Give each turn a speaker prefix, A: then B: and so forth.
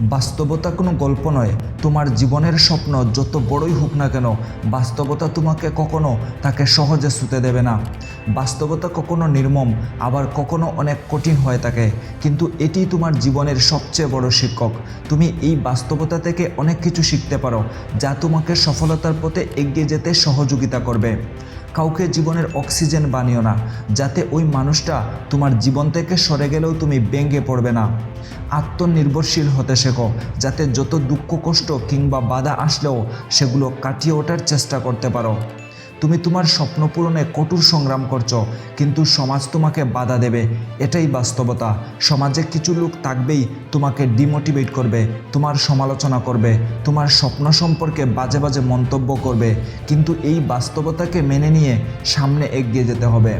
A: বাস্তবতা কোনো গল্প নয়। তোমার জীবনের স্বপ্ন যত বড়ই হোক না কেন, বাস্তবতা তোমাকে কখনো তাকে সহজে ছুতে দেবে না। বাস্তবতা কখনো নির্মম, আবার কখনো অনেক কঠিন হয়ে থাকে। কিন্তু এটি তোমার জীবনের সবচেয়ে বড় শিক্ষক। তুমি এই বাস্তবতা থেকে অনেক কিছু শিখতে পারো, যা তোমাকে সফলতার পথে এগিয়ে যেতে সহযোগিতা করবে। কাউকে জীবনের অক্সিজেন বানিও না, যাতে ওই মানুষটা তোমার জীবন থেকে সরে গেলেও তুমি ব্যঙ্গে পড়বে না। আত্মনির্ভরশীল হতে শেখো, যাতে যত দুঃখ কষ্ট কিংবা বাধা আসলেও সেগুলো কাটিয়ে ওঠার চেষ্টা করতে পারো। তুমি তোমার স্বপ্ন পূরণে কঠোর সংগ্রাম করছ, কিন্তু সমাজ তোমাকে বাধা দেবে। এটাই বাস্তবতা। সমাজে কিছু লোক থাকবেই, তোমাকে ডিমোটিভেট করবে, তোমার সমালোচনা করবে, তোমার স্বপ্ন সম্পর্কে বাজে বাজে মন্তব্য করবে। কিন্তু এই বাস্তবতাকে মেনে নিয়ে সামনে এগিয়ে যেতে হবে।